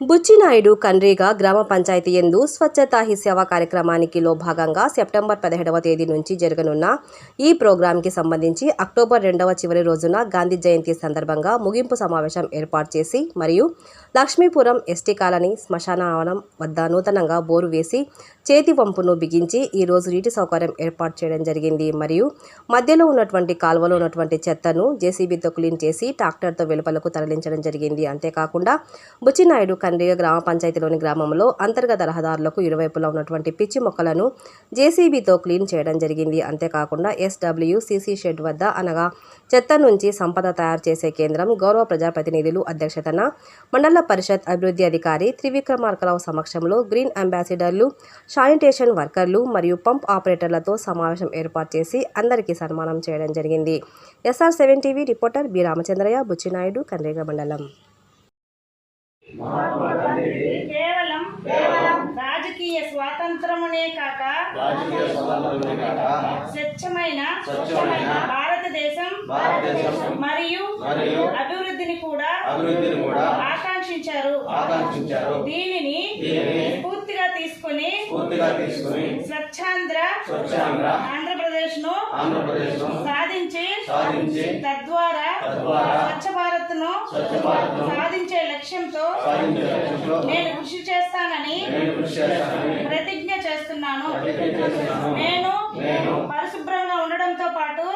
బుచ్చినాయుడు కండ్రిగా గ్రామ పంచాయతీ ఎందు స్వచ్ఛతా హి సేవ కార్యక్రమానికి లో భాగంగా సెప్టెంబర్ పదిహేడవ తేదీ నుంచి జరగనున్న ఈ ప్రోగ్రాంకి సంబంధించి అక్టోబర్ రెండవ చివరి రోజున గాంధీ జయంతి సందర్భంగా ముగింపు సమావేశం ఏర్పాటు చేసి మరియు లక్ష్మీపురం ఎస్టీ కాలనీ శ్మశానవనం వద్ద నూతనంగా బోరు వేసి చేతి వంపును బిగించి ఈరోజు నీటి సౌకర్యం ఏర్పాటు చేయడం జరిగింది. మరియు మధ్యలో ఉన్నటువంటి కాలువలో ఉన్నటువంటి చెత్తను జేసీబీతో క్లీన్ చేసి ట్రాక్టర్తో వెలుపలకు తరలించడం జరిగింది. అంతేకాకుండా బుచ్చినాయుడు కండ్రిగ గ్రామ పంచాయతీలోని గ్రామంలో అంతర్గత రహదారులకు ఇరువైపులా ఉన్నటువంటి పిచ్చి మొక్కలను జేసీబీతో క్లీన్ చేయడం జరిగింది. అంతేకాకుండా ఎస్డబ్ల్యూసీసీ షెడ్ వద్ద అనగా చెత్త నుంచి సంపద తయారు చేసే కేంద్రం గౌరవ ప్రజాప్రతినిధులు అధ్యక్షతన మండల పరిషత్ అభివృద్ధి అధికారి త్రివిక్రమార్కరావు సమక్షంలో గ్రీన్ అంబాసిడర్లు శానిటేషన్ వర్కర్లు మరియు పంప్ ఆపరేటర్లతో సమావేశం ఏర్పాటు చేసి అందరికీ సన్మానం చేయడం జరిగింది. SR seven TV reporter B Ramachandraiah Buchinaidu Kandriga మండలం. కేవలం రాజకీయ స్వాతంత్రమునే కాక స్వచ్ఛమైన భారతదేశం మరియు అభివృద్ధిని కూడా ఆకాంక్షించారు. దీనిని పూర్తిగా తీసుకుని స్వచ్ఛాంధ్ర ఆంధ్రప్రదేశ్ను సాధించి తద్వారా స్వచ్ఛ భారత్ ను స్వచ్ఛ భారత్ను సాధించే లక్ష్యంతో నేను కృషి చేస్తానని ప్రతిజ్ఞ చేస్తున్నాను. నేను పరిశుభ్రంగా ఉండడంతో పాటు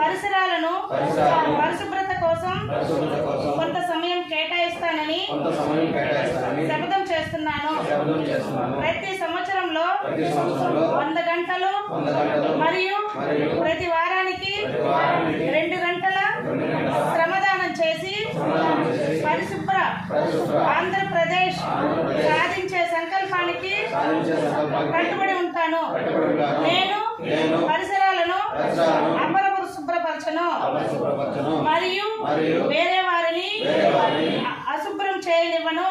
పరిసరాలను పరిశుభ్రత కోసం కొంత సమయం కేటాయిస్తానని శపథం చేస్తున్నాను. ప్రతి సంవత్సరంలో వంద గంటలు మరియు ప్రతి వారానికి రెండు గంటల శ్రమదానం చేసి శ్రమదానం చేసి పరిశుభ్ర పరిశుభ్ర ఆంధ్రప్రదేశ్ సాధించే సంకల్పానికి కట్టుబడి ఉంటాను. నేను పరిసరాలను అపరిశుభ్రపరచను అపరిశుభ్రపరచను మరియు వేరే వారిని అశుభ్రం చేయనివ్వను.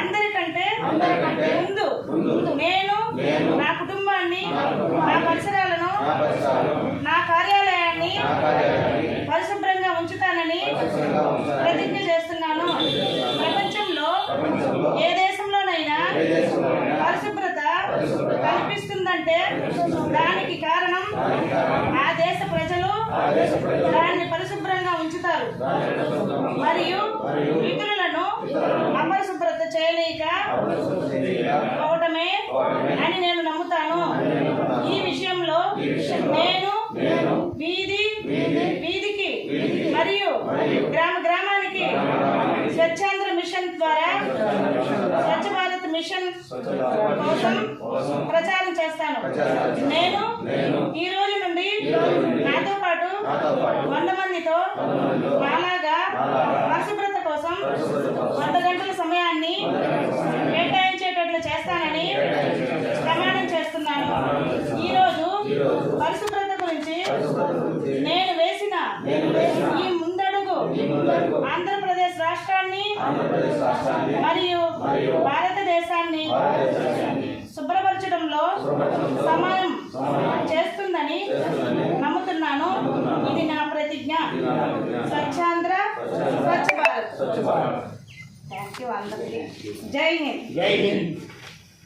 అందరికంటే ముందు. నేను నా కుటుంబాన్ని నా పరిసరాలను నా కార్యాలయాన్ని పరిశుభ్రంగా ఉంచుతానని ప్రతిజ్ఞ చేస్తున్నాను పరిశుభ్రత కనిపిస్తుందంటే దానికి కారణం ఆ దేశ ప్రజలు దాన్ని పరిశుభ్రంగా ఉంచుతారు. మరియు ఇతరులను అపరిశుభ్రత చేయలేక పోవటమే అని నేను నమ్ముతాను. ఈ విషయంలో నేను వీధి వీధి వీధికి మరియు గ్రామ గ్రామానికి గ్రామ గ్రామానికి స్వచ్ఛాంధ్ర మిషన్ ద్వారా మిషన్ కోసం ప్రచారం చేస్తాను. నేను ఈ రోజు నుండి నాతో పాటు వంద మందితో నాలాగా నాలాగా పరిశుభ్రత కోసం వంద గంటల సమయాన్ని కేటాయించేటట్లు చేస్తానని ప్రమాణం చేస్తున్నాను. ఈ రోజు ఈరోజు పరిశుభ్రత గురించి నేను వేసిన ఈ ముందడుగు ఆంధ్రప్రదేశ్ రాష్ట్రాన్ని మరియు భారతదేశాన్ని భారతదేశాన్ని శుభ్రపరచడంలో సహాయం చేస్తుందని నమ్ముతున్నాను. ఇది నా ప్రతిజ్ఞ. స్వచ్ఛాంధ్ర స్వచ్ఛాంధ్ర. స్వచ్ఛ భారత్. స్వచ్ఛ భారత్. థ్యాంక్ యూ అందరికీ. జై హింద్. జై హింద్.